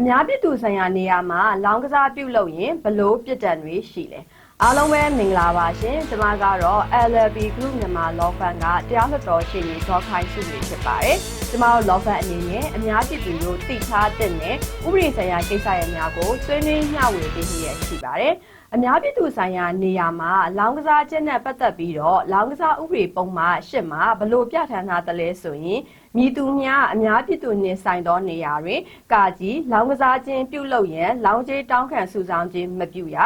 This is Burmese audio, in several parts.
အများပြည်သူဆိုင်ရာနေရာမှာလောင်းကစားပြုလုပ်ရင်ဘလို့ပြစ်ဒဏ်တွေရှိလဲ အားလုံးပဲမင်္ဂလာပါရှင်ကျွန်မကတော့ LLB Group မြန်မာ Law Firm ကတရားလွှတ်တော်ရှေ့နေဒေါ်ခိုင်စုနေဖြစ်ပါတယ်ကျွန်မတို့ Law Firm အနေနဲ့အများပြည်သူတို့သိထားတဲ့နဲ့ဥပဒေဆိုင်ရာကိစ္စရပ်များကိုဆွေးနွေးမျှဝေပေးရရှိပါတယ်အများပြည်သူဆိုင်ရာနေရာမှာလောင်းကစားချက်နဲ့ပတ်သက်ပြီးတော့လောင်းကစားဥပဒေပုံမှန်၈မှာဘလို့ပြဋ္ဌာန်းထားတယ်လဲဆိုရင်မြည်သူများအများပြည်သူနှင့်ဆိုင်သောနေရာတွင်ကာကြီးလောင်းကစားခြင်းပြုလုပ်ရန်လောင်းကျေးတောင်းခံစုဆောင်ခြင်းမပြုရ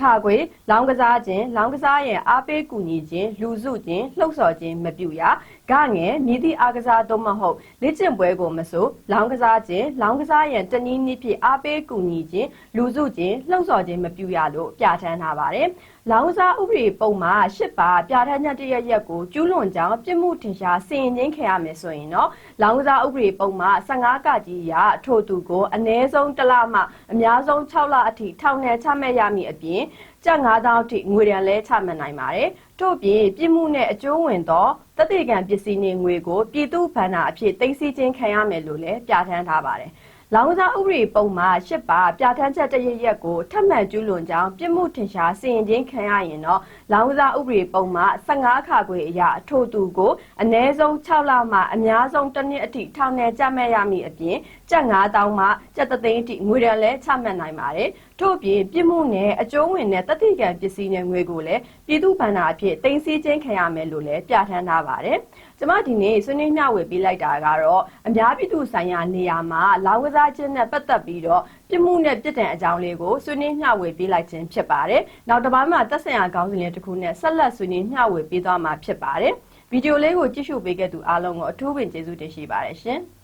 ခါခွေလောင်းကစားခြင်းလောင်းကစားရန်အားပေးကူညီခြင်းလူစုခြင်းလှုပ်ဆော်ခြင်းမပြုရဂငယ်မြည်သည့်အားကစားသို့မဟုတ်လက်ကျင့်ပွဲကိုမဆိုလောင်းကစားခြင်းလောင်းကစားရန်တနည်းနည်းဖြင့်အားပေးကူညီခြင်းလူစုခြင်းလှုပ်ဆော်ခြင်းမပြုရလို့ပြဋ္ဌာန်းထားပါတယ်။လောင်းကစားဥပဒေပုံမှာ၈ပါပြဋ္ဌာန်းချက်တရရက်ကိုကျူးလွန်ကြောင်းပြစ်မှုထင်ရှားစီရင်ခြင်းခံရမယ်ဆိုရင်တော့လောင်းကစားဥပဒေပုံမှာ15ကကြီးရာထို့သူကိုအ ਨੇ ဆုံးတစ်လမှအများဆုံး6လအထိထောင်ဒဏ်ချမှတ်ရမည်အပြင်ကျပ်9000အထိငွေဒဏ်လည်းချမှတ်နိုင်ပါတယ်။ထို့ပြင်ပြစ်မှုနဲ့အကျိုးဝင်သောတတိကံပစ္စည်းနှင့်ငွေကိုပြည်သူ့ဘဏ္ဍာအဖြစ်တင်စီခြင်းခံရမယ်လို့လည်းပြဋ္ဌာန်းထားပါတယ်။ လောင်စာဥပဒေပုံမှာ၈ပါပြဋ္ဌာန်းချက်တရရက်ကိုထပ်မံကျူးလွန်ကြောင်းပြစ်မှုထင်ရှားစီရင်ခြင်းခံရရင်တော့လောင်စာဥပဒေပုံမှာ15ခါခွေအရာအထို့သူကိုအ ਨੇ ဆုံး6လမှအများဆုံးတစ်နှစ်အထိထောင်ဒဏ်ကြမဲ့ရမည်အပြင်ကျပ်9000မှကျပ်3သိန်းအထိငွေဒဏ်လည်းချမှတ်နိုင်ပါတယ်ထို့ပြင်ပြစ်မှုနဲ့အကျိုးဝင်တဲ့တတိကံပစ္စည်းနဲ့ငွေကိုလည်းပြည်သူ့ဘဏ္ဍာအဖြစ်တင်စီခြင်းခံရမယ်လို့လည်းပြဋ္ဌာန်းထားပါတယ်ကျမဒီနေ့ဆွေးနွေးမျှဝေပေးလိုက်တာကတော့အများပြည်သူဆိုင်ရာနေရာမှာလောင်ကစားခြင်းနဲ့ပတ်သက်ပြီးတော့ပြစ်မှုနဲ့ပြစ်ဒဏ်အကြောင်းလေးကိုဆွေးနွေးမျှဝေပေးလိုက်ခြင်းဖြစ်ပါတယ်။နောက်တစ်ပိုင်းမှာသက်ဆိုင်ရာခေါင်းစဉ်လေးတစ်ခုနဲ့ဆက်လက်ဆွေးနွေးမျှဝေပေးသွားမှာဖြစ်ပါတယ်။ဗီဒီယိုလေးကိုကြည့်ရှုပေးခဲ့သူအားလုံးကိုအထူးပင်ကျေးဇူးတင်ရှိပါတယ်ရှင်။